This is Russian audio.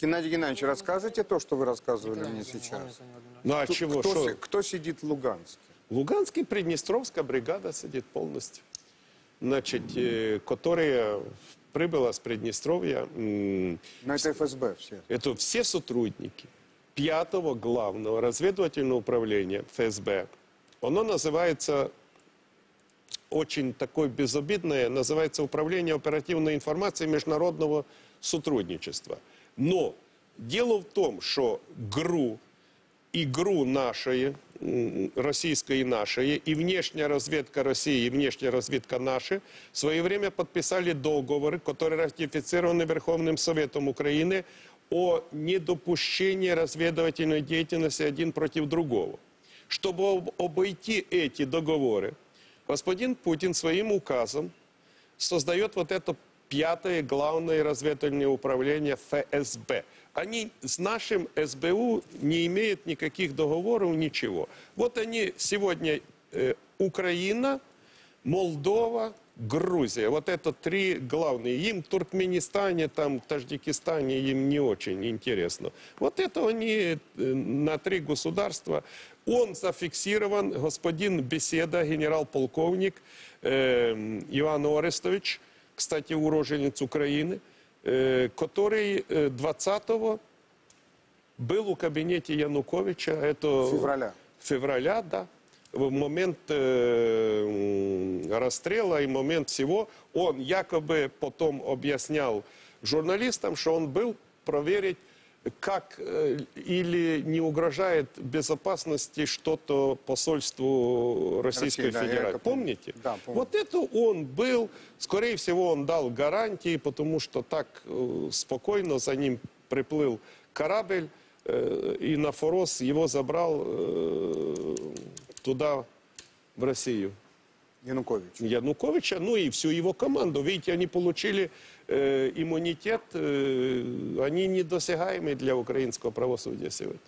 Геннадий Геннадьевич, расскажите то, что вы рассказывали мне сейчас. Ну а чего? Кто, Что? кто сидит в Луганске? Луганский Приднестровская бригада сидит полностью. Значит, э, которая прибыла с Приднестровья. м, На это ФСБ все. Это все сотрудники пятого главного разведывательного управления ФСБ. Оно называется очень такое безобидное, называется Управление оперативной информации международного сотрудничества. Но дело в том, что ГРУ и ГРУ нашей, м, российская и нашей, и внешняя разведка России, и внешняя разведка наши, в свое время подписали договоры, которые ратифицированы Верховным Советом Украины о недопущении разведывательной деятельности один против другого. Чтобы об- обойти эти договоры, господин Путин своим указом создает вот это пятое главное разведывательное управление ФСБ. Они с нашим СБУ не имеют никаких договоров, ничего. Вот они сегодня э, Украина, Молдова, Грузия. Вот это три главные. Им Туркменистане, там, Таджикистане им не очень интересно. Вот это они э, на три государства. Он зафиксирован, господин Беседа, генерал-полковник э, Иван Орестович, кстати, уроженец Украины, э, который э, 20-го был у кабинете Януковича. Это Февраля. февраля, да, в момент э, расстрела и момент всего, он якобы потом объяснял журналистам, что он был проверить, как э, или не угрожает безопасности что-то посольству Российской России, да, Федерации. помню. Помните? Да, помню. Вот это он был, скорее всего, он дал гарантии, потому что так э, спокойно за ним приплыл корабль, э, и на Форос его забрал э, туда, в Россию. Янукович. Януковича, ну и всю его команду. Видите, они получили э, иммунитет, э, они недосягаемые для украинского правосудия сегодня.